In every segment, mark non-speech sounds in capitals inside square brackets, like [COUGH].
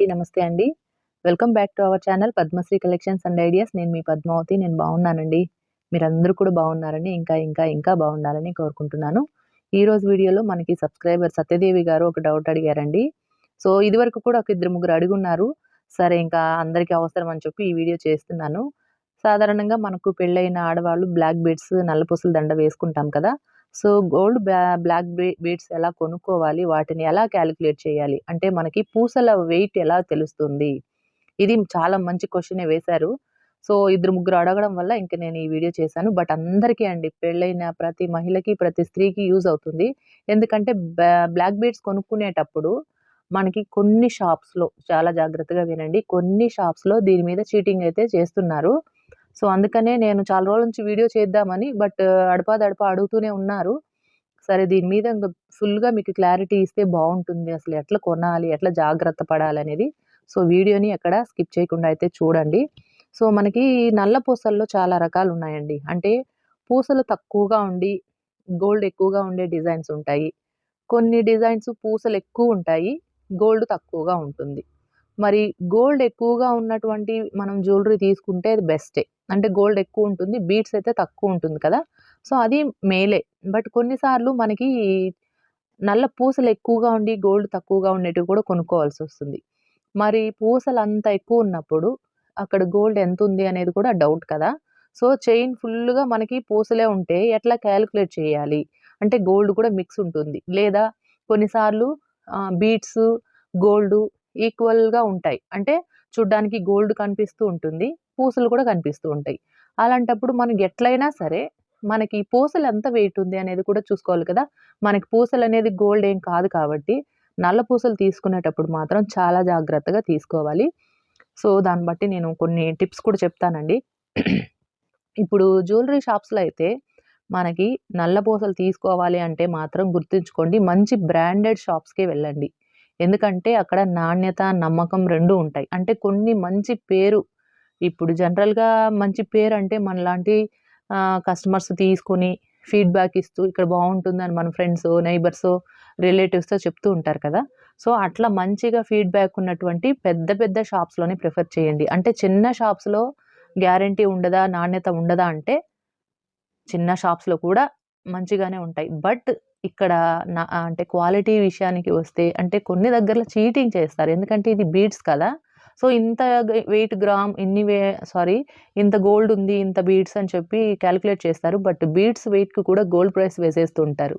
అందరికీ నమస్తే అండి. Welcome back to our channel Padmashri collections and ideas. నేను మీ పద్మావతి నేను బాగున్నానండి. మీరందరూ కూడా బాగున్నారని ఇంకా ఇంకా ఇంకా బాగుండాలని కోరుకుంటున్నాను. ఈరోజు వీడియోలో మనకి సబ్స్క్రైబర్ సత్యదేవి గారు ఒక డౌట్ అడిగారండి. సో ఇదివరకు కూడా ఒక ఇద్దరు ముగ్గురు అడుగున్నారు. సరే ఇంకా అందరికీ అవసరం అని చెప్పి ఈ వీడియో చేస్తున్నాను. సాధారణంగా మనకు పెళ్ళైన ఆడవాళ్ళు బ్లాక్ బీడ్స్ నల్లపూసల దండ వేసుకుంటాం కదా. సో గోల్డ్ బ్లాక్ బీడ్స్ ఎలా కొనుక్కోవాలి? వాటిని ఎలా క్యాలిక్యులేట్ చేయాలి? అంటే మనకి పూసల వెయిట్ ఎలా తెలుస్తుంది? ఇది చాలా మంచి క్వశ్చనే వేశారు. సో ఇద్దరు ముగ్గురు అడగడం వల్ల ఇంకా నేను ఈ వీడియో చేశాను. బట్ అందరికీ అండి పెళ్ళైన ప్రతి మహిళకి ప్రతి స్త్రీకి యూజ్ అవుతుంది. ఎందుకంటే బ్లాక్ బీడ్స్ కొనుక్కునేటప్పుడు మనకి కొన్ని షాప్స్లో చాలా జాగ్రత్తగా వినండి కొన్ని షాప్స్లో దీని మీద చీటింగ్ అయితే చేస్తున్నారు. సో అందుకనే నేను చాలా రోజుల నుంచి వీడియో చేద్దామని బట్ అడపా దడపా అడుగుతూనే ఉన్నారు. సరే దీని మీద ఇంకా ఫుల్గా మీకు క్లారిటీ ఇస్తే బాగుంటుంది. అసలు ఎట్లా కొనాలి ఎట్లా జాగ్రత్త పడాలి అనేది సో వీడియోని ఎక్కడ స్కిప్ చేయకుండా అయితే చూడండి. సో మనకి నల్ల పూసల్లో చాలా రకాలు ఉన్నాయండి. అంటే పూసలు తక్కువగా ఉండి గోల్డ్ ఎక్కువగా ఉండే డిజైన్స్ ఉంటాయి. కొన్ని డిజైన్స్ పూసలు ఎక్కువ ఉంటాయి గోల్డ్ తక్కువగా ఉంటుంది. మరి గోల్డ్ ఎక్కువగా ఉన్నటువంటి మనం జ్యువెలరీ తీసుకుంటే అది బెస్టే. అంటే గోల్డ్ ఎక్కువ ఉంటుంది బీట్స్ అయితే తక్కువ ఉంటుంది కదా. సో అది మేలే. బట్ కొన్నిసార్లు మనకి నల్ల పూసలు ఎక్కువగా ఉండి గోల్డ్ తక్కువగా ఉండేటివి కూడా కొనుక్కోవాల్సి వస్తుంది. మరి పూసలు అంత ఎక్కువ ఉన్నప్పుడు అక్కడ గోల్డ్ ఎంత ఉంది అనేది కూడా డౌట్ కదా. సో చైన్ ఫుల్గా మనకి పూసలే ఉంటే ఎట్లా క్యాలిక్యులేట్ చేయాలి? అంటే గోల్డ్ కూడా మిక్స్ ఉంటుంది. లేదా కొన్నిసార్లు బీట్స్ గోల్డ్ ఈక్వల్గా ఉంటాయి. అంటే చూడ్డానికి గోల్డ్ కనిపిస్తూ ఉంటుంది పూసలు కూడా కనిపిస్తూ ఉంటాయి. అలాంటప్పుడు మనకి ఎట్లయినా సరే మనకి పూసలు ఎంత వెయిట్ ఉంది అనేది కూడా చూసుకోవాలి కదా. మనకి పూసలు అనేది గోల్డ్ ఏం కాదు కాబట్టి నల్ల పూసలు తీసుకునేటప్పుడు మాత్రం చాలా జాగ్రత్తగా తీసుకోవాలి. సో దాన్ని బట్టి నేను కొన్ని టిప్స్ కూడా చెప్తానండి. ఇప్పుడు జ్యువెలరీ షాప్స్లో అయితే మనకి నల్ల పూసలు తీసుకోవాలి అంటే మాత్రం గుర్తుంచుకోండి మంచి బ్రాండెడ్ షాప్స్కే వెళ్ళండి. ఎందుకంటే అక్కడ నాణ్యత నమ్మకం రెండు ఉంటాయి. అంటే కొన్ని మంచి పేరు ఇప్పుడు జనరల్గా మంచి పేరు అంటే మనలాంటి కస్టమర్స్ తీసుకొని ఫీడ్బ్యాక్ ఇస్తూ ఇక్కడ బాగుంటుందని మన ఫ్రెండ్స్ నైబర్స్ రిలేటివ్స్తో చెప్తూ ఉంటారు కదా. సో అట్లా మంచిగా ఫీడ్బ్యాక్ ఉన్నటువంటి పెద్ద పెద్ద షాప్స్లోనే ప్రిఫర్ చేయండి. అంటే చిన్న షాప్స్లో గ్యారంటీ ఉండదా నాణ్యత ఉండదా అంటే చిన్న షాప్స్లో కూడా మంచిగానే ఉంటాయి. బట్ ఇక్కడ నా అంటే క్వాలిటీ విషయానికి వస్తే అంటే కొన్ని దగ్గరలో చీటింగ్ చేస్తారు. ఎందుకంటే ఇది బీడ్స్ కదా. సో ఇంత వెయిట్ గ్రామ్ ఇన్ని వే సారీ ఇంత గోల్డ్ ఉంది ఇంత బీడ్స్ అని చెప్పి క్యాలిక్యులేట్ చేస్తారు. బట్ బీడ్స్ వెయిట్కి కూడా గోల్డ్ ప్రైస్ వేసేస్తుంటారు.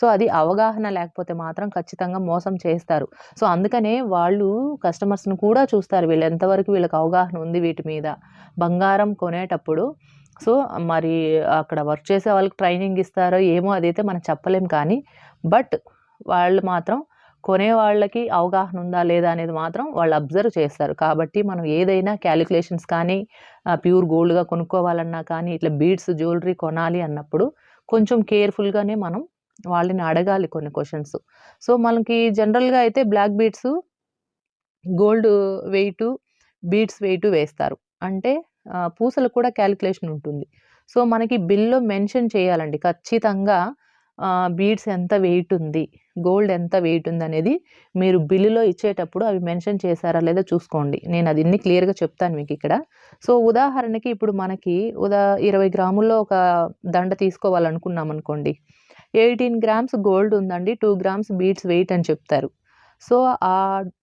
సో అది అవగాహన లేకపోతే మాత్రం ఖచ్చితంగా మోసం చేస్తారు. సో అందుకనే వాళ్ళు కస్టమర్స్ని కూడా చూస్తారు. వీళ్ళు ఎంతవరకు వీళ్ళకి అవగాహన ఉంది వీటి మీద. బంగారం కొనేటప్పుడు సో మరి అక్కడ వర్క్ చేసే వాళ్ళకి ట్రైనింగ్ ఇస్తారో ఏమో అదైతే మనం చెప్పలేం కానీ బట్ వాళ్ళు మాత్రం కొనే వాళ్ళకి అవగాహన ఉందా లేదా అనేది మాత్రం వాళ్ళు అబ్జర్వ్ చేస్తారు. కాబట్టి మనం ఏదైనా క్యాలిక్యులేషన్స్ కానీ ప్యూర్ గోల్డ్గా కొనుక్కోవాలన్నా కానీ ఇట్లా బీడ్స్ జ్యువెలరీ కొనాలి అన్నప్పుడు కొంచెం కేర్ఫుల్గానే మనం వాళ్ళని అడగాలి కొన్ని క్వశ్చన్స్. సో మనకి జనరల్గా అయితే black beads gold weight beads weight వేస్తారు. అంటే పూసలు కూడా క్యాలిక్యులేషన్ ఉంటుంది. సో మనకి బిల్లో మెన్షన్ చేయాలండి. ఖచ్చితంగా బీడ్స్ ఎంత వెయిట్ ఉంది గోల్డ్ ఎంత వెయిట్ ఉంది అనేది మీరు బిల్లులో ఇచ్చేటప్పుడు అవి మెన్షన్ చేశారా లేదా చూసుకోండి. నేను అది ఇన్ని క్లియర్గా చెప్తాను మీకు ఇక్కడ. సో ఉదాహరణకి ఇప్పుడు మనకి ఉదా ఇరవై గ్రాముల్లో ఒక దండ తీసుకోవాలనుకున్నాం అనుకోండి. ఎయిటీన్ గ్రామ్స్ గోల్డ్ ఉందండి టూ గ్రామ్స్ బీడ్స్ వెయిట్ అని చెప్తారు. సో ఆ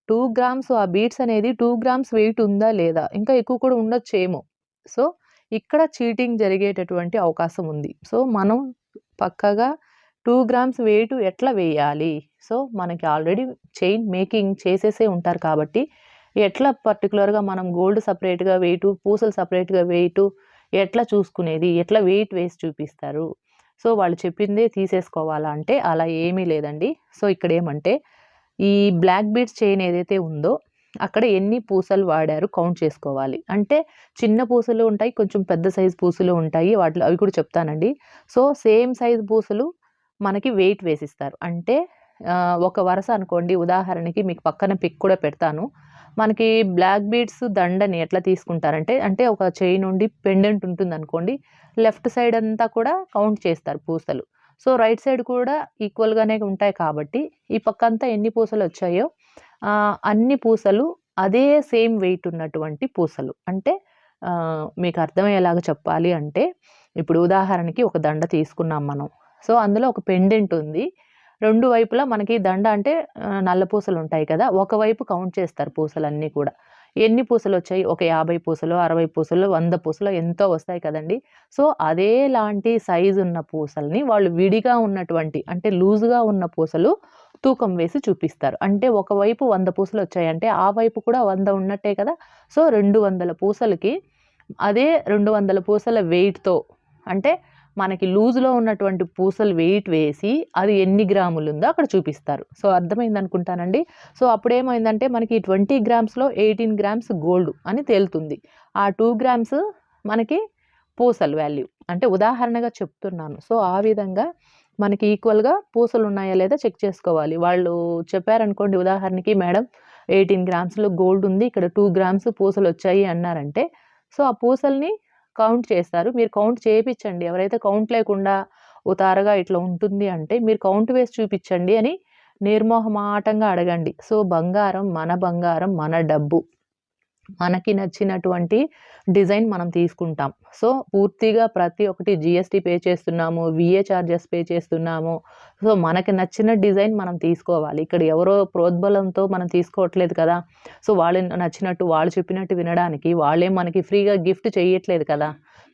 టూ గ్రామ్స్ ఆ బీడ్స్ అనేది టూ గ్రామ్స్ వెయిట్ ఉందా లేదా? ఇంకా ఎక్కువ కూడా ఉండొచ్చేమో. సో ఇక్కడ చీటింగ్ జరిగేటటువంటి అవకాశం ఉంది. సో మనం పక్కగా టూ గ్రామ్స్ వెయిట్ ఎట్లా వేయాలి? సో మనకి ఆల్రెడీ చైన్ మేకింగ్ చేసేసే ఉంటారు కాబట్టి ఎట్లా పర్టికులర్గా మనం గోల్డ్ సపరేట్గా వెయిట్ పూసలు సపరేట్గా వెయిట్ ఎట్లా చూసుకునేది? ఎట్లా వెయిట్ వేసి చూపిస్తారు? సో వాళ్ళు చెప్పిందే తీసేసుకోవాలా అంటే అలా ఏమీ లేదండి. సో ఇక్కడ ఏమంటే ఈ బ్లాక్ బీడ్స్ చైన్ ఏదైతే ఉందో అక్కడ ఎన్ని పూసలు వాడారు కౌంట్ చేసుకోవాలి. అంటే చిన్న పూసలు ఉంటాయి కొంచెం పెద్ద సైజు పూసలు ఉంటాయి వాటిలో అవి కూడా చెప్తానండి. సో సేమ్ సైజు పూసలు మనకి వెయిట్ వేసిస్తారు. అంటే ఒక వరుస అనుకోండి ఉదాహరణకి మీకు పక్కన పిక్ కూడా పెడతాను. మనకి బ్లాక్ బీడ్స్ దండని ఎట్లా తీసుకుంటారంటే అంటే ఒక చెయ్యి నుండి పెండెంట్ ఉంటుంది అనుకోండి లెఫ్ట్ సైడ్ అంతా కూడా కౌంట్ చేస్తారు పూసలు. సో రైట్ సైడ్ కూడా ఈక్వల్గానే ఉంటాయి కాబట్టి ఈ పక్కంతా ఎన్ని పూసలు వచ్చాయో అన్ని పూసలు అదే సేమ్ వెయిట్ ఉన్నటువంటి పూసలు. అంటే మీకు అర్థమయ్యేలాగా చెప్పాలి అంటే ఇప్పుడు ఉదాహరణకి ఒక దండ తీసుకున్నాం మనం. సో అందులో ఒక పెండెంట్ ఉంది. రెండు వైపులా మనకి దండ అంటే నల్ల పూసలు ఉంటాయి కదా ఒకవైపు కౌంట్ చేస్తారు పూసలన్నీ కూడా. ఎన్ని పూసలు వచ్చాయి ఒక యాభై పూసలు అరవై పూసలు వంద పూసలు ఎంతో వస్తాయి కదండి. సో అదే లాంటి సైజు ఉన్న పూసల్ని వాళ్ళు విడిగా ఉన్నటువంటి అంటే లూజుగా ఉన్న పూసలు తూకం వేసి చూపిస్తారు. అంటే ఒకవైపు వంద పూసలు వచ్చాయంటే ఆ వైపు కూడా వంద ఉన్నట్టే కదా. సో రెండు వందల పూసలకి అదే రెండు వందల పూసల వెయిట్తో అంటే మనకి లూజ్లో ఉన్నటువంటి పూసలు వెయిట్ వేసి అది ఎన్ని గ్రాములు ఉందో అక్కడ చూపిస్తారు. సో అర్థమైంది అనుకుంటానండి సో అప్పుడేమైందంటే మనకి ట్వంటీ గ్రామ్స్లో ఎయిటీన్ గ్రామ్స్ గోల్డ్ అని తేలుతుంది. ఆ టూ గ్రామ్స్ మనకి పూసలు వాల్యూ. అంటే ఉదాహరణగా చెప్తున్నాను. సో ఆ విధంగా మనకి ఈక్వల్గా పూసలు ఉన్నాయా లేదా చెక్ చేసుకోవాలి. వాళ్ళు చెప్పారనుకోండి ఉదాహరణకి మేడం ఎయిటీన్ గ్రామ్స్లో గోల్డ్ ఉంది ఇక్కడ టూ గ్రామ్స్ పూసలు వచ్చాయి అన్నారంటే సో ఆ పూసల్ని కౌంట్ చేస్తారు. మీరు కౌంట్ చేయించండి ఎవరైతే కౌంట్ లేకుండా ఉతారగా ఇట్లా ఉంటుంది అంటే మీరు కౌంట్ వేసి చూపించండి అని నిర్మోహమాటంగా అడగండి. సో బంగారం మన బంగారం మన డబ్బు. మనకి నచ్చినటువంటి డిజైన్ మనం తీసుకుంటాం. సో పూర్తిగా ప్రతి ఒక్కటి జిఎస్టీ పే చేస్తున్నాము విఏ చార్జెస్ పే చేస్తున్నాము. సో మనకి నచ్చిన డిజైన్ మనం తీసుకోవాలి. ఇక్కడ ఎవరో ప్రోద్బలంతో మనం తీసుకోవట్లేదు కదా. సో వాళ్ళు నచ్చినట్టు వాళ్ళు చెప్పినట్టు వినడానికి వాళ్ళేం మనకి ఫ్రీగా గిఫ్ట్ చేయట్లేదు కదా.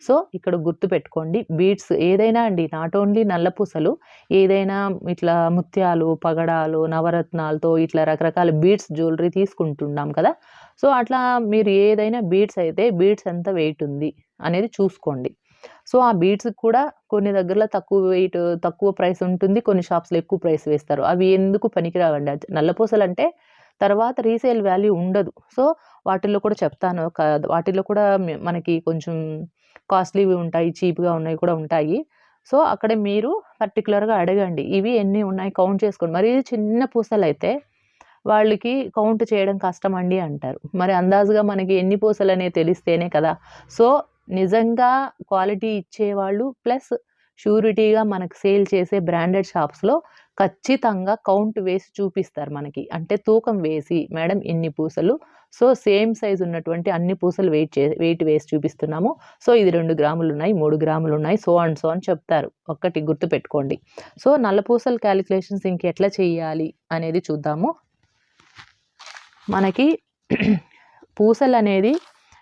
సో ఇక్కడ గుర్తు పెట్టుకోండి. బీడ్స్ ఏదైనా అండి నాట్ ఓన్లీ నల్ల పూసలు ఏదైనా ఇట్లా ముత్యాలు పగడాలు నవరత్నాలతో ఇట్లా రకరకాల బీడ్స్ జ్యువెలరీ తీసుకుంటున్నాం కదా. సో అట్లా మీరు ఏదైనా బీట్స్ అయితే బీట్స్ ఎంత వెయిట్ ఉంది అనేది చూసుకోండి. సో ఆ బీట్స్ కూడా కొన్ని దగ్గరలో తక్కువ వెయిట్ తక్కువ ప్రైస్ ఉంటుంది. కొన్ని షాప్స్లో ఎక్కువ ప్రైస్ వేస్తారు. అవి ఎందుకు పనికిరావండి? నల్లపూసలు అంటే తర్వాత రీసేల్ వాల్యూ ఉండదు. సో వాటిల్లో కూడా చెప్తాను. వాటిల్లో కూడా మనకి కొంచెం కాస్ట్లీవి ఉంటాయి చీప్గా ఉన్నాయి కూడా ఉంటాయి. సో అక్కడ మీరు పర్టికులర్గా అడగండి. ఇవి ఎన్ని ఉన్నాయి? కౌంట్ చేసుకోండి. మరి ఇది చిన్న పూసలు అయితే వాళ్ళకి కౌంట్ చేయడం కష్టం అండి అంటారు. మరి అందాజుగా మనకి ఎన్ని పూసలు అనేది తెలిస్తేనే కదా. సో నిజంగా క్వాలిటీ ఇచ్చేవాళ్ళు ప్లస్ షూరిటీగా మనకు సేల్ చేసే బ్రాండెడ్ షాప్స్లో ఖచ్చితంగా కౌంట్ వేసి చూపిస్తారు మనకి. అంటే తూకం వేసి మేడం ఇన్ని పూసలు. సో సేమ్ సైజ్ ఉన్నటువంటి అన్ని పూసలు వెయిట్ చే వెయిట్ వేసి చూపిస్తున్నాము. సో ఇది రెండు గ్రాములు ఉన్నాయి మూడు గ్రాములు ఉన్నాయి సో అండ్ సో అని చెప్తారు. ఒక్కటి గుర్తు పెట్టుకోండి సో నల్ల పూసల క్యాలిక్యులేషన్స్ ఇంకెట్లా చేయాలి అనేది చూద్దాము. మనకి పూసలు అనేది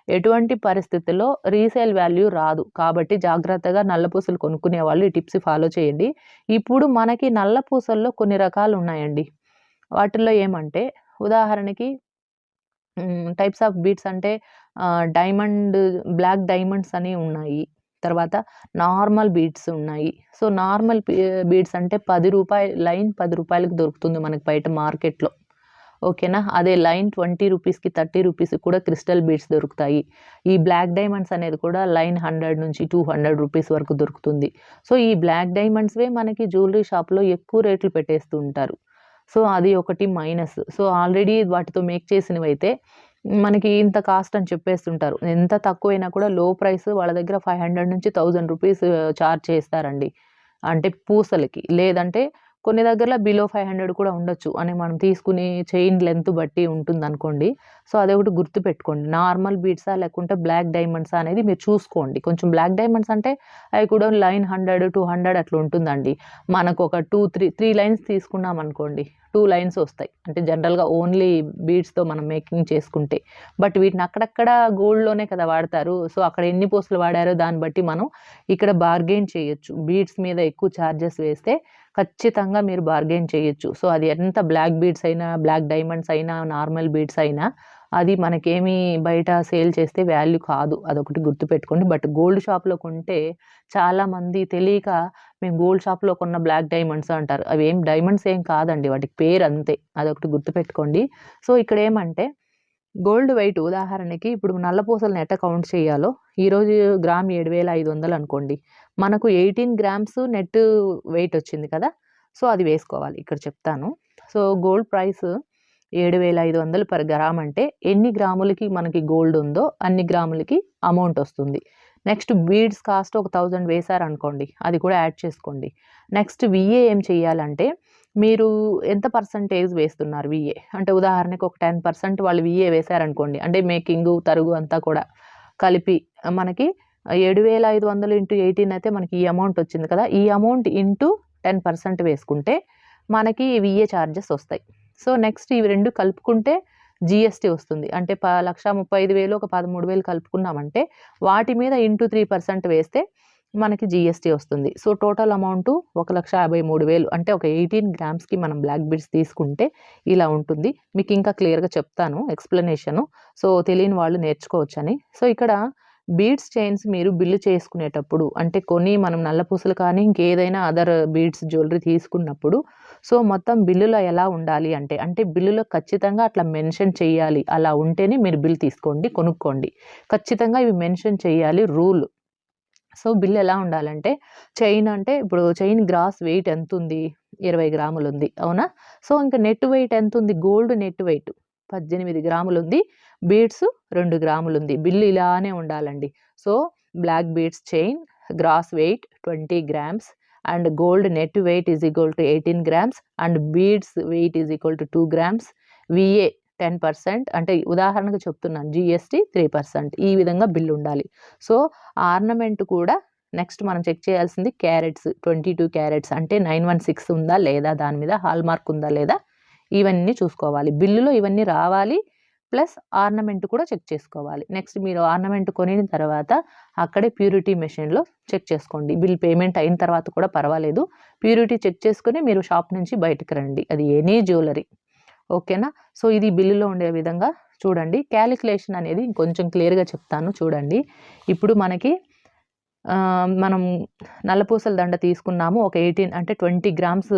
ఎటువంటి పరిస్థితుల్లో రీసేల్ వాల్యూ రాదు. కాబట్టి జాగ్రత్తగా నల్ల పూసలు కొనుక్కునే వాళ్ళు ఈ టిప్స్ ఫాలో చేయండి. ఇప్పుడు మనకి నల్ల పూసల్లో కొన్ని రకాలు ఉన్నాయండి. వాటిల్లో ఏమంటే ఉదాహరణకి టైప్స్ ఆఫ్ బీట్స్ అంటే డైమండ్ బ్లాక్ డైమండ్స్ అని ఉన్నాయి. తర్వాత నార్మల్ బీడ్స్ ఉన్నాయి. సో నార్మల్ బీడ్స్ eh, అంటే పది రూపాయలు లైన్ పది రూపాయలకు దొరుకుతుంది మనకి బయట మార్కెట్లో. ఓకేనా? అదే లైన్ ట్వంటీ రూపీస్కి థర్టీ రూపీస్కి కూడా క్రిస్టల్ బీడ్స్ దొరుకుతాయి. ఈ బ్లాక్ డైమండ్స్ అనేది కూడా లైన్ హండ్రెడ్ నుంచి టూ హండ్రెడ్ రూపీస్ వరకు దొరుకుతుంది. సో ఈ బ్లాక్ డైమండ్స్వే మనకి జ్యువెలరీ షాప్లో ఎక్కువ రేట్లు పెట్టేస్తూ ఉంటారు. సో అది ఒకటి మైనస్. సో ఆల్రెడీ వాటితో మేక్ చేసినవి అయితే మనకి ఇంత కాస్ట్ అని చెప్పేస్తుంటారు. ఎంత తక్కువైనా కూడా లో ప్రైస్ వాళ్ళ దగ్గర ఫైవ్ హండ్రెడ్ నుంచి థౌజండ్ రూపీస్ ఛార్జ్ చేస్తారండి. అంటే పూసలకి. లేదంటే కొన్ని దగ్గరలో బిలో ఫైవ్ హండ్రెడ్ కూడా ఉండొచ్చు. అని మనం తీసుకునే చైన్ లెంత్ బట్టి ఉంటుంది అనుకోండి సో అదొకటి గుర్తు పెట్టుకోండి నార్మల్ బీడ్సా లేకుంటే బ్లాక్ డైమండ్సా అనేది మీరు చూసుకోండి. కొంచెం బ్లాక్ డైమండ్స్ అంటే అవి కూడా లైన్ హండ్రెడ్ టూ హండ్రెడ్ అట్లా ఉంటుందండి. మనకు ఒక టూ త్రీ త్రీ లైన్స్ తీసుకున్నాం అనుకోండి. టూ లైన్స్ వస్తాయి. అంటే జనరల్గా ఓన్లీ బీడ్స్తో మనం మేకింగ్ చేసుకుంటే. బట్ వీటిని అక్కడక్కడ గోల్డ్లోనే కదా వాడతారు. సో అక్కడ ఎన్ని పూసలు వాడారో దాన్ని బట్టి మనం ఇక్కడ బార్గెయిన్ చేయొచ్చు. బీడ్స్ మీద ఎక్కువ ఛార్జెస్ వేస్తే ఖచ్చితంగా మీరు బార్గెన్ చేయొచ్చు. సో అది ఎంత బ్లాక్ బీడ్స్ అయినా బ్లాక్ డైమండ్స్ అయినా నార్మల్ బీడ్స్ అయినా అది మనకేమి బయట సేల్ చేస్తే వాల్యూ కాదు. అదొకటి గుర్తుపెట్టుకోండి. బట్ గోల్డ్ షాప్లో కొంటే చాలామంది తెలియక మేము గోల్డ్ షాప్లో కొన్న బ్లాక్ డైమండ్స్ అంటారు. అవి ఏం డైమండ్స్ ఏం కాదండి. వాటికి పేరు అంతే. అదొకటి గుర్తుపెట్టుకోండి. సో ఇక్కడ ఏమంటే గోల్డ్ వెయిట్ ఉదాహరణకి ఇప్పుడు నల్ల పూసలను ఎట్ట కౌంట్ చేయాలో? ఈరోజు గ్రామ్ ఏడు వేల ఐదు వందలు అనుకోండి. మనకు ఎయిటీన్ గ్రామ్స్ నెట్ వెయిట్ వచ్చింది కదా సో అది వేసుకోవాలి. ఇక్కడ చెప్తాను. సో గోల్డ్ ప్రైస్ ఏడు వేల ఐదు వందలు పర్ గ్రామ్ అంటే ఎన్ని గ్రాములకి మనకి గోల్డ్ ఉందో అన్ని గ్రాములకి అమౌంట్ వస్తుంది. నెక్స్ట్ బీడ్స్ కాస్ట్ ఒక థౌజండ్ వేశారనుకోండి అది కూడా యాడ్ చేసుకోండి. నెక్స్ట్ విఏ ఏం చేయాలంటే మీరు ఎంత పర్సంటేజ్ వేస్తున్నారు విఏ? అంటే ఉదాహరణకు ఒక టెన్ పర్సెంట్ వాళ్ళు విఏ వేశారనుకోండి అంటే మేకింగ్ తరుగు అంతా కూడా కలిపి మనకి ఏడు వేల ఐదు వందలు ఇంటూ ఎయిటీన్ అయితే మనకి ఈ అమౌంట్ వచ్చింది కదా. ఈ అమౌంట్ ఇంటూ టెన్ పర్సెంట్ వేసుకుంటే మనకి విఏ ఛార్జెస్ వస్తాయి. సో నెక్స్ట్ ఇవి రెండు కలుపుకుంటే జిఎస్టీ వస్తుంది. అంటే ప లక్ష ముప్పై ఐదు వేలు ఒక పదమూడు వేలు కలుపుకున్నామంటే వాటి మీద ఇంటూ త్రీ పర్సెంట్ వేస్తే మనకి జిఎస్టీ వస్తుంది. సో టోటల్ అమౌంట్ ఒక లక్ష యాభై మూడు వేలు అంటే ఒక ఎయిటీన్ గ్రామ్స్కి మనం బ్లాక్ బిడ్స్ తీసుకుంటే ఇలా ఉంటుంది. మీకు ఇంకా క్లియర్గా చెప్తాను ఎక్స్ప్లెనేషను సో తెలియని వాళ్ళు నేర్చుకోవచ్చని. సో ఇక్కడ బీడ్స్ చైన్స్ మీరు బిల్లు చేసుకునేటప్పుడు అంటే కొన్ని మనం నల్లపూసలు కానీ ఇంకేదైనా అదర్ బీడ్స్ జ్యువెలరీ తీసుకున్నప్పుడు సో మొత్తం బిల్లులో ఎలా ఉండాలి అంటే అంటే బిల్లులో ఖచ్చితంగా అట్లా మెన్షన్ చేయాలి. అలా ఉంటేనే మీరు బిల్ తీసుకోండి కొనుక్కోండి. ఖచ్చితంగా ఇవి మెన్షన్ చేయాలి రూల్. సో బిల్ ఎలా ఉండాలంటే చైన్ అంటే ఇప్పుడు చైన్ గ్రాస్ వెయిట్ ఎంత ఉంది ఇరవై గ్రాములు ఉంది అవునా? సో ఇంకా నెట్ వెయిట్ ఎంత ఉంది గోల్డ్ నెట్ వెయిట్. పద్దెనిమిది గ్రాములు ఉంది బీడ్స్ రెండు గ్రాములు ఉంది బిల్లు ఇలానే ఉండాలండి. So black beads chain gross weight twenty grams and gold net weight is equal to eighteen grams and beads weight is equal to two grams. VA ten percent అంటే ఉదాహరణకు చెప్తున్నాను జిఎస్టీ త్రీ పర్సెంట్. ఈ విధంగా bill ఉండాలి so ornament కూడా next మనం check చేయాల్సింది carats twenty two carats అంటే నైన్ వన్ సిక్స్ ఉందా లేదా? దాని మీద హాల్ మార్క్ ఉందా లేదా? ఇవన్నీ చూసుకోవాలి. బిల్లులో ఇవన్నీ రావాలి. ప్లస్ ఆర్నమెంట్ కూడా చెక్ చేసుకోవాలి. నెక్స్ట్ మీరు ఆర్నమెంట్ కొనిన తర్వాత అక్కడే ప్యూరిటీ మెషిన్లో చెక్ చేసుకోండి. బిల్ పేమెంట్ అయిన తర్వాత కూడా పర్వాలేదు. ప్యూరిటీ చెక్ చేసుకుని మీరు షాప్ నుంచి బయటకు రండి. అది ఎనీ జ్యువెలరీ. ఓకేనా? సో ఇది బిల్లులో ఉండే విధంగా చూడండి. క్యాలిక్యులేషన్ అనేది కొంచెం క్లియర్గా చెప్తాను. చూడండి. ఇప్పుడు మనకి మనం నల్లపూసల దండ తీసుకున్నాము. ఒక ఎయిటీన్ అంటే ట్వంటీ గ్రామ్స్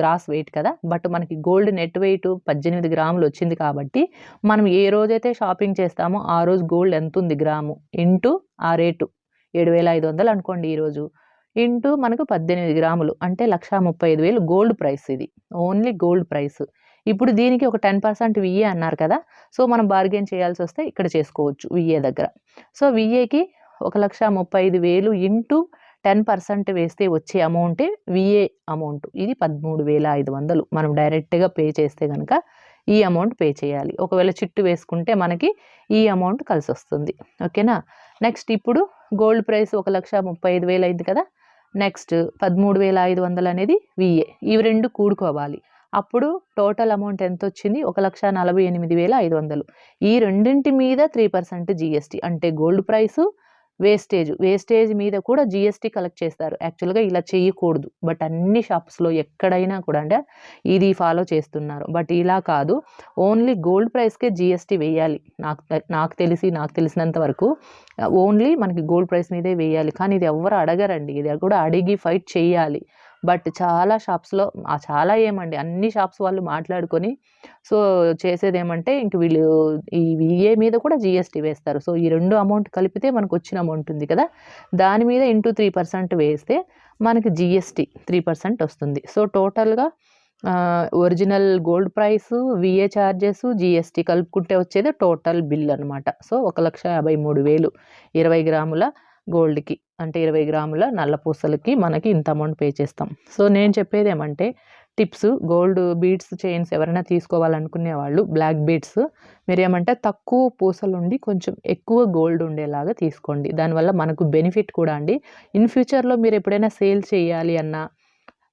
గ్రాస్ వెయిట్ కదా? బట్ మనకి గోల్డ్ నెట్ వెయిట్ పద్దెనిమిది గ్రాములు వచ్చింది కాబట్టి మనం ఏ రోజైతే షాపింగ్ చేస్తామో ఆ రోజు గోల్డ్ ఎంత ఉంది గ్రాము? ఇంటూ ఆ రేటు ఏడు వేల ఐదు వందలు అనుకోండి ఈరోజు ఇంటూ మనకు పద్దెనిమిది గ్రాములు అంటే లక్ష ముప్పై ఐదు వేలు గోల్డ్ ప్రైస్ ఇది. Only gold price. ఇప్పుడు దీనికి ఒక టెన్ పర్సెంట్ విఏ అన్నారు కదా? సో మనం బార్గెన్ చేయాల్సి వస్తే ఇక్కడ చేసుకోవచ్చు విఏ దగ్గర. సో విఏకి ఒక లక్ష ముప్పై ఐదు వేలు ఇంటూ టెన్ పర్సెంట్ వేస్తే వచ్చే అమౌంటే విఏ అమౌంట్. ఇది పదమూడు వేల ఐదు వందలు. మనం డైరెక్ట్గా పే చేస్తే కనుక ఈ అమౌంట్ పే చేయాలి. ఒకవేళ చిట్టు వేసుకుంటే మనకి ఈ అమౌంట్ కలిసి వస్తుంది ఓకేనా? నెక్స్ట్ ఇప్పుడు గోల్డ్ ప్రైస్ ఒక లక్ష ముప్పై ఐదు వేలు అయింది కదా? నెక్స్ట్ పదమూడు వేల ఐదు వందలు అనేది విఏ. ఇవి రెండు కూడుకోవాలి. అప్పుడు టోటల్ అమౌంట్ ఎంత వచ్చింది ఒక లక్ష నలభై ఎనిమిది వేల ఐదు వందలు. ఈ రెండింటి మీద త్రీ పర్సెంట్ జిఎస్టీ. అంటే గోల్డ్ ప్రైసు వేస్టేజ్ వేస్టేజ్ మీద కూడా జిఎస్టీ కలెక్ట్ చేస్తారు. యాక్చువల్గా ఇలా చేయకూడదు. బట్ అన్ని షాప్స్లో ఎక్కడైనా కూడా అంటే ఇది ఫాలో చేస్తున్నారు. బట్ ఇలా కాదు. ఓన్లీ గోల్డ్ ప్రైస్కే జిఎస్టీ వేయాలి. నాకు నాకు తెలిసి నాకు తెలిసినంత వరకు ఓన్లీ మనకి గోల్డ్ ప్రైస్ మీదే వేయాలి. కానీ ఇది ఎవరు అడగరండి. ఇది కూడా అడిగి ఫైట్ చేయాలి. బట్ చాలా షాప్స్లో చాలా ఏమండి అన్ని షాప్స్ వాళ్ళు మాట్లాడుకొని సో చేసేది ఏమంటే ఇంక వీళ్ళు ఈ విఏ మీద కూడా జిఎస్టీ వేస్తారు. సో ఈ రెండు అమౌంట్ కలిపితే మనకు వచ్చిన అమౌంట్ ఉంది కదా దాని మీద ఇంటూ త్రీ పర్సెంట్ వేస్తే మనకి జిఎస్టీ త్రీ పర్సెంట్ వస్తుంది. సో టోటల్గా original gold price VA charges GST కలుపుకుంటే వచ్చేది టోటల్ బిల్ అనమాట సో ఒక లక్ష యాభై మూడు వేలు ఇరవై గ్రాముల గోల్డ్కి అంటే ఇరవై గ్రాముల నల్ల పూసలకి మనకి ఇంత అమౌంట్ పే చేస్తాం. సో నేను చెప్పేది ఏమంటే టిప్స్ గోల్డ్ బీడ్స్ చైన్స్ ఎవరైనా తీసుకోవాలనుకునే వాళ్ళు బ్లాక్ బీడ్స్ మీరు ఏమంటే తక్కువ పూసలు ఉండి కొంచెం ఎక్కువ గోల్డ్ ఉండేలాగా తీసుకోండి. దానివల్ల మనకు బెనిఫిట్ కూడా అండి. ఇన్ ఫ్యూచర్లో మీరు ఎప్పుడైనా సేల్ చేయాలి అన్నా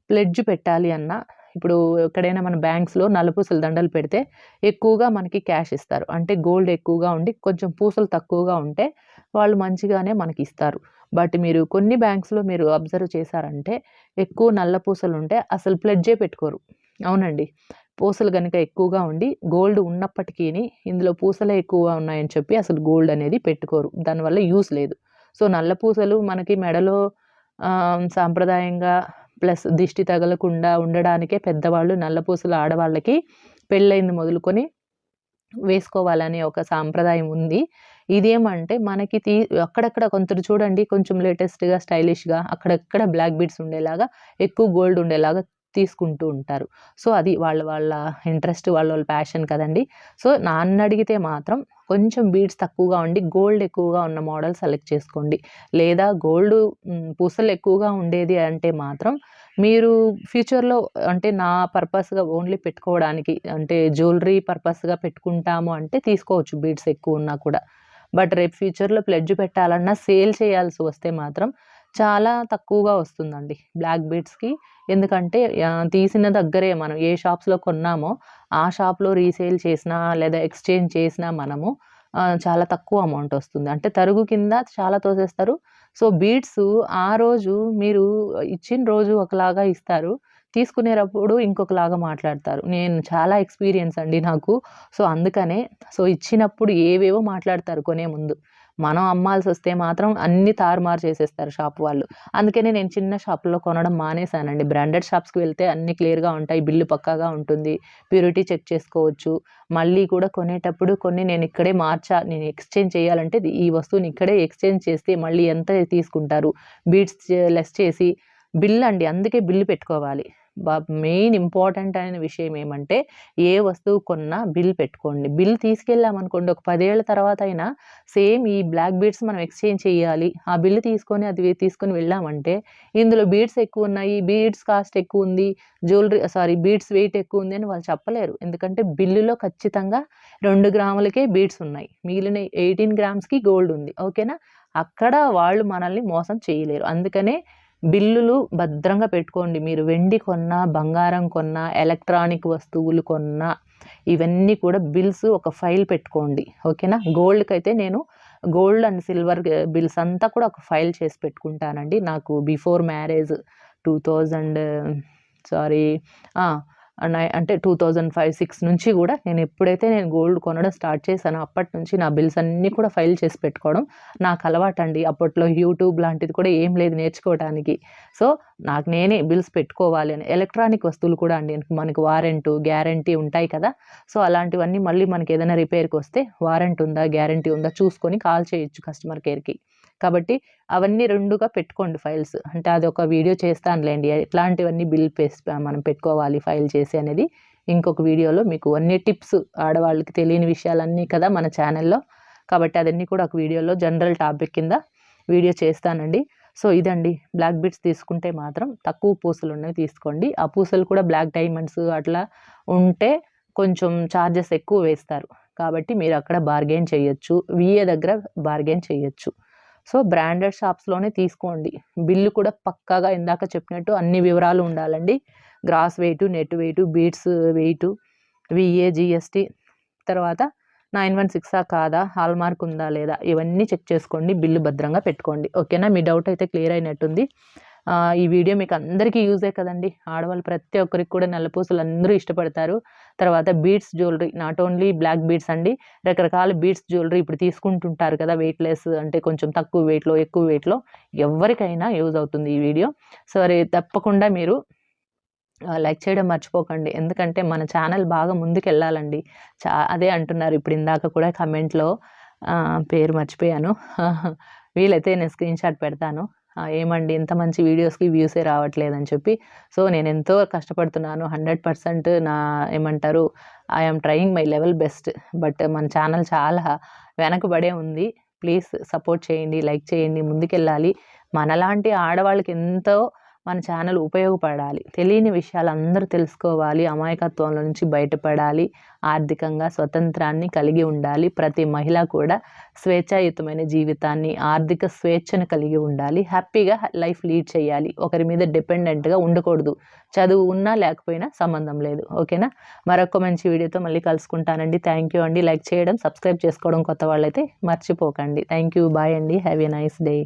ప్లెడ్జ్ పెట్టాలి అన్నా ఇప్పుడు ఎక్కడైనా మన బ్యాంక్స్లో నలుపూసలు దండలు పెడితే ఎక్కువగా మనకి క్యాష్ ఇస్తారు. అంటే గోల్డ్ ఎక్కువగా ఉండి కొంచెం పూసలు తక్కువగా ఉంటే వాళ్ళు మంచిగానే మనకి ఇస్తారు బట్ మీరు కొన్ని బ్యాంక్స్లో మీరు అబ్జర్వ్ చేశారంటే ఎక్కువ నల్ల పూసలు ఉంటే అసలు ప్లెడ్జే పెట్టుకోరు. అవునండి. పూసలు కనుక ఎక్కువగా ఉండి గోల్డ్ ఉన్నప్పటికీ ఇందులో పూసలే ఎక్కువగా ఉన్నాయని చెప్పి అసలు గోల్డ్ అనేది పెట్టుకోరు. దానివల్ల యూస్ లేదు. సో నల్ల పూసలు మనకి మెడలో సాంప్రదాయంగా ప్లస్ దిష్టి తగలకుండా ఉండడానికే పెద్దవాళ్ళు నల్ల పూసలు ఆడవాళ్ళకి పెళ్ళైంది మొదలుకొని వేసుకోవాలనే ఒక సాంప్రదాయం ఉంది. ఇదేమంటే మనకి తీ అక్కడక్కడ కొంత చూడండి కొంచెం లేటెస్ట్గా స్టైలిష్గా అక్కడక్కడ బ్లాక్ బీడ్స్ ఉండేలాగా ఎక్కువ గోల్డ్ ఉండేలాగా తీసుకుంటూ ఉంటారు. సో అది వాళ్ళ వాళ్ళ ఇంట్రెస్ట్ వాళ్ళ వాళ్ళ ప్యాషన్ కదండి. సో నాన్న అడిగితే మాత్రం కొంచెం బీడ్స్ తక్కువగా ఉండి గోల్డ్ ఎక్కువగా ఉన్న మోడల్ సెలెక్ట్ చేసుకోండి. లేదా గోల్డ్ పూసలు ఎక్కువగా ఉండేది అంటే మాత్రం మీరు ఫ్యూచర్లో అంటే నా పర్పస్గా ఓన్లీ పెట్టుకోవడానికి అంటే జ్యువెలరీ పర్పస్గా పెట్టుకుంటాము అంటే తీసుకోవచ్చు బీడ్స్ ఎక్కువ ఉన్నా కూడా. బట్ రేపు ఫ్యూచర్లో ప్లెడ్జ్ పెట్టాలన్నా సేల్ చేయాల్సి వస్తే మాత్రం చాలా తక్కువగా వస్తుందండి బ్లాక్ బీడ్స్కి ఎందుకంటే తీసిన దగ్గరే మనం ఏ షాప్స్లో కొన్నామో ఆ షాప్లో రీసేల్ చేసినా లేదా ఎక్స్చేంజ్ చేసినా మనము చాలా తక్కువ అమౌంట్ వస్తుంది. అంటే తరుగు కింద చాలా తోసేస్తారు. సో బీడ్స్ ఆ రోజు మీరు ఇచ్చిన రోజు ఒకలాగా ఇస్తారు. తీసుకునేటప్పుడు ఇంకొకలాగా మాట్లాడతారు. నేను చాలా ఎక్స్పీరియన్స్ అండి నాకు. సో అందుకనే సో ఇచ్చినప్పుడు ఏవేవో మాట్లాడతారు కొనే ముందు. మనం అమ్మాల్సి వస్తే మాత్రం అన్ని తారుమారు చేసేస్తారు షాప్ వాళ్ళు. అందుకనే నేను చిన్న షాప్లో కొనడం మానేశానండి. బ్రాండెడ్ షాప్స్కి వెళ్తే అన్ని క్లియర్గా ఉంటాయి. బిల్లు పక్కాగా ఉంటుంది. ప్యూరిటీ చెక్ చేసుకోవచ్చు. మళ్ళీ కూడా కొనేటప్పుడు కొన్ని నేను ఇక్కడే మార్చా నేను ఎక్స్చేంజ్ చేయాలంటే ఈ వస్తువుని ఇక్కడే ఎక్స్చేంజ్ చేస్తే మళ్ళీ ఎంత తీసుకుంటారు? బీట్స్ లెస్ చేసి బిల్ అండి అందుకే బిల్లు పెట్టుకోవాలి. మెయిన్ ఇంపార్టెంట్ అయిన విషయం ఏమంటే ఏ వస్తువు కొన్నా బిల్ పెట్టుకోండి. బిల్ తీసుకెళ్ళామనుకోండి ఒక పదేళ్ళ తర్వాత అయినా సేమ్ ఈ బ్లాక్ బీడ్స్ మనం ఎక్స్చేంజ్ చేయాలి. ఆ బిల్లు తీసుకొని అది తీసుకొని వెళ్ళామంటే ఇందులో బీడ్స్ ఎక్కువ ఉన్నాయి బీడ్స్ కాస్ట్ ఎక్కువ ఉంది జ్యువెలరీ సారీ బీడ్స్ వెయిట్ ఎక్కువ ఉంది అని వాళ్ళు చెప్పలేరు. ఎందుకంటే బిల్లులో ఖచ్చితంగా రెండు గ్రాములకే బీడ్స్ ఉన్నాయి. మిగిలిన ఎయిటీన్ గ్రామ్స్కి గోల్డ్ ఉంది. ఓకేనా? అక్కడ వాళ్ళు మనల్ని మోసం చేయలేరు. అందుకనే బిల్లులు భద్రంగా పెట్టుకోండి. మీరు వెండి కొన్నా బంగారం కొన్నా ఎలక్ట్రానిక్ వస్తువులు కొన్నా ఇవన్నీ కూడా బిల్స్ ఒక ఫైల్ పెట్టుకోండి. ఓకేనా? గోల్డ్కి అయితే నేను గోల్డ్ అండ్ సిల్వర్ బిల్స్ అంతా కూడా ఒక ఫైల్ చేసి పెట్టుకుంటానండి. నాకు before marriage two thousand sorry అంటే టూ థౌజండ్ ఫైవ్ సిక్స్ నుంచి కూడా నేను ఎప్పుడైతే నేను గోల్డ్ కొనడం స్టార్ట్ చేశానో అప్పటి నుంచి నా బిల్స్ అన్నీ కూడా ఫైల్ చేసి పెట్టుకోవడం నాకు అలవాటు అండి అప్పట్లో యూట్యూబ్ లాంటిది కూడా ఏం లేదు నేర్చుకోవడానికి సో నాకు నేనే బిల్స్ పెట్టుకోవాలి అని. ఎలక్ట్రానిక్ వస్తువులు కూడా అండి. మనకు వారెంట్ గ్యారంటీ ఉంటాయి కదా. సో అలాంటివన్నీ మళ్ళీ మనకి ఏదైనా రిపేర్కి వస్తే వారెంట్ ఉందా గ్యారంటీ ఉందా చూసుకొని కాల్ చేయొచ్చు కస్టమర్ కేర్కి. కాబట్టి అవన్నీ రెండుగా పెట్టుకోండి ఫైల్స్. అంటే అది ఒక వీడియో చేస్తానులేండి ఎట్లాంటివన్నీ బిల్ పేస్ మనం పెట్టుకోవాలి ఫైల్ చేసి అనేది. ఇంకొక వీడియోలో మీకు అన్ని టిప్స్ ఆడవాళ్ళకి తెలియని విషయాలన్నీ కదా మన ఛానల్లో. కాబట్టి అదన్నీ కూడా ఒక వీడియోలో జనరల్ టాపిక్ కింద వీడియో చేస్తానండి. సో ఇదండి. బ్లాక్ బిట్స్ తీసుకుంటే మాత్రం తక్కువ పూసలు ఉన్నవి తీసుకోండి. ఆ పూసలు కూడా బ్లాక్ డైమండ్స్ అట్లా ఉంటే కొంచెం ఛార్జెస్ ఎక్కువ వేస్తారు. కాబట్టి మీరు అక్కడ బార్గెన్ చేయొచ్చు. విఏ దగ్గర బార్గెన్ చేయొచ్చు. సో బ్రాండెడ్ షాప్స్లోనే తీసుకోండి. బిల్లు కూడా పక్కాగా ఇందాక చెప్పినట్టు అన్ని వివరాలు ఉండాలండి. Gross weight net weight beads weight VA GST. తర్వాత నైన్ వన్ సిక్సా కాదా హాల్మార్క్ ఉందా లేదా ఇవన్నీ చెక్ చేసుకోండి. బిల్లు భద్రంగా పెట్టుకోండి. ఓకేనా? మీ డౌట్ అయితే క్లియర్ అయినట్టుంది. ఈ వీడియో మీకు అందరికీ యూజే కదండి. ఆడవాళ్ళు ప్రతి ఒక్కరికి కూడా నల్లపూసలు అందరూ ఇష్టపడతారు. తర్వాత beads jewellery not only black beads అండి రకరకాల బీడ్స్ జ్యువెలరీ ఇప్పుడు తీసుకుంటుంటారు కదా వెయిట్ లెస్ అంటే కొంచెం తక్కువ వెయిట్లో ఎక్కువ వెయిట్లో ఎవరికైనా యూజ్ అవుతుంది ఈ వీడియో. సరే తప్పకుండా మీరు లైక్ చేయడం మర్చిపోకండి. ఎందుకంటే మన ఛానల్ బాగా ముందుకెళ్ళాలండి. చా అదే అంటున్నారు ఇప్పుడు ఇందాక కూడా కమెంట్లో పేరు మర్చిపోయాను. [LAUGHS] వీలైతే నేను స్క్రీన్ షాట్ పెడతాను. ఏమండి ఇంత మంచి వీడియోస్కి వ్యూసే రావట్లేదని చెప్పి. సో నేను ఎంతో కష్టపడుతున్నాను. హండ్రెడ్ పర్సెంట్ నా ఏమంటారు I'm trying my level best. But మన ఛానల్ చాలా వెనకబడే ఉంది. ప్లీజ్ సపోర్ట్ చేయండి లైక్ చేయండి ముందుకెళ్ళాలి. మనలాంటి ఆడవాళ్ళకి ఎంతో మన ఛానల్ ఉపయోగపడాలి. తెలియని విషయాలు అందరూ తెలుసుకోవాలి. అమాయకత్వంలో నుంచి బయటపడాలి. ఆర్థికంగా స్వతంత్రాన్ని కలిగి ఉండాలి. ప్రతి మహిళ కూడా స్వేచ్ఛాయుతమైన జీవితాన్ని ఆర్థిక స్వేచ్ఛను కలిగి ఉండాలి. హ్యాపీగా లైఫ్ లీడ్ చేయాలి. ఒకరి మీద డిపెండెంట్గా ఉండకూడదు. చదువు ఉన్నా లేకపోయినా సంబంధం లేదు. ఓకేనా? మరొక మంచి వీడియోతో మళ్ళీ కలుసుకుంటానండి. థ్యాంక్ యూ అండి. లైక్ చేయడం సబ్స్క్రైబ్ చేసుకోవడం కొత్త వాళ్ళైతే మర్చిపోకండి. Thank you. బాయ్ అండి. Have a nice day.